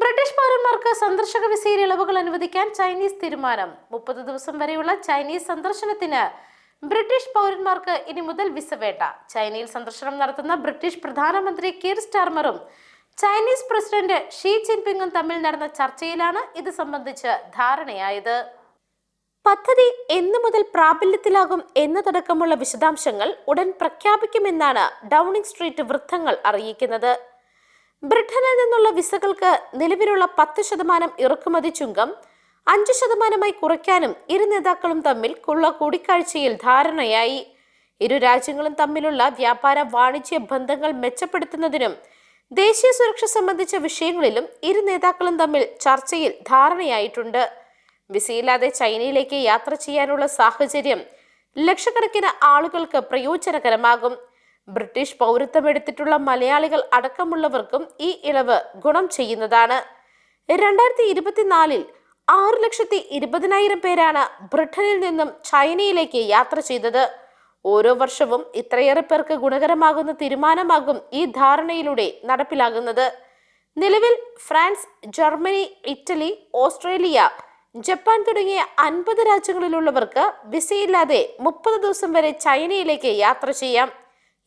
British പൗരന്മാർക്ക് സന്ദർശക വിസയിൽ ഇളവുകൾ അനുവദിക്കാൻ ചൈനീസ് തീരുമാനം. മുപ്പത് ദിവസം വരെയുള്ള ചൈനീസ് സന്ദർശനത്തിന് ബ്രിട്ടീഷ് പൗരന്മാർക്ക് ഇനി മുതൽ വിസ വേണ്ട. ചൈനയിൽ സന്ദർശനം നടത്തുന്ന ബ്രിട്ടീഷ് പ്രധാനമന്ത്രി കീർ സ്റ്റാർമറും ചൈനീസ് പ്രസിഡന്റ് ഷീ ജിൻപിങ്ങും തമ്മിൽ നടന്ന ചർച്ചയിലാണ് ഇത് സംബന്ധിച്ച് ധാരണയായത്. പദ്ധതി എന്നു മുതൽ പ്രാബല്യത്തിലാകും എന്നതടക്കമുള്ള വിശദാംശങ്ങൾ ഉടൻ പ്രഖ്യാപിക്കുമെന്നാണ് ഡൗണിംഗ് സ്ട്രീറ്റ് വൃത്തങ്ങൾ അറിയിക്കുന്നത്. ബ്രിട്ടനിൽ നിന്നുള്ള വിസകൾക്ക് നിലവിലുള്ള പത്ത് ശതമാനം ഇറക്കുമതി ചുങ്കം അഞ്ച് ശതമാനമായി കുറയ്ക്കാനും ഇരു നേതാക്കളും തമ്മിൽ ഉള്ള കൂടിക്കാഴ്ചയിൽ ധാരണയായി. ഇരു രാജ്യങ്ങളും തമ്മിലുള്ള വ്യാപാര വാണിജ്യ ബന്ധങ്ങൾ മെച്ചപ്പെടുത്തുന്നതിനും ദേശീയ സുരക്ഷ സംബന്ധിച്ച വിഷയങ്ങളിലും ഇരു നേതാക്കളും തമ്മിൽ ചർച്ചയിൽ ധാരണയായിട്ടുണ്ട്. വിസയില്ലാതെ ചൈനയിലേക്ക് യാത്ര ചെയ്യാനുള്ള സാഹചര്യം ലക്ഷക്കണക്കിന് ആളുകൾക്ക് പ്രയോജനകരമാകും. ബ്രിട്ടീഷ് പൗരത്വം എടുത്തിട്ടുള്ള മലയാളികൾ അടക്കമുള്ളവർക്കും ഈ ഇളവ് ഗുണം ചെയ്യുന്നതാണ്. രണ്ടായിരത്തി ഇരുപത്തിനാലിൽ ആറ് ലക്ഷത്തി ഇരുപതിനായിരം പേരാണ് ബ്രിട്ടനിൽ നിന്നും ചൈനയിലേക്ക് യാത്ര ചെയ്തത്. ഓരോ വർഷവും ഇത്രയേറെ പേർക്ക് ഗുണകരമാകുന്ന തീരുമാനമാകും ഈ ധാരണയിലൂടെ നടപ്പിലാകുന്നത്. നിലവിൽ France Germany Italy Australia Japan തുടങ്ങിയ അൻപത് രാജ്യങ്ങളിലുള്ളവർക്ക് വിസയില്ലാതെ മുപ്പത് ദിവസം വരെ ചൈനയിലേക്ക് യാത്ര ചെയ്യാം.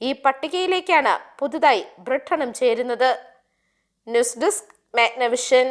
ഈ പട്ടികയിലേക്കാണ് പുതുതായി ബ്രിട്ടനും ചേരുന്നത്. News desk Magnavision.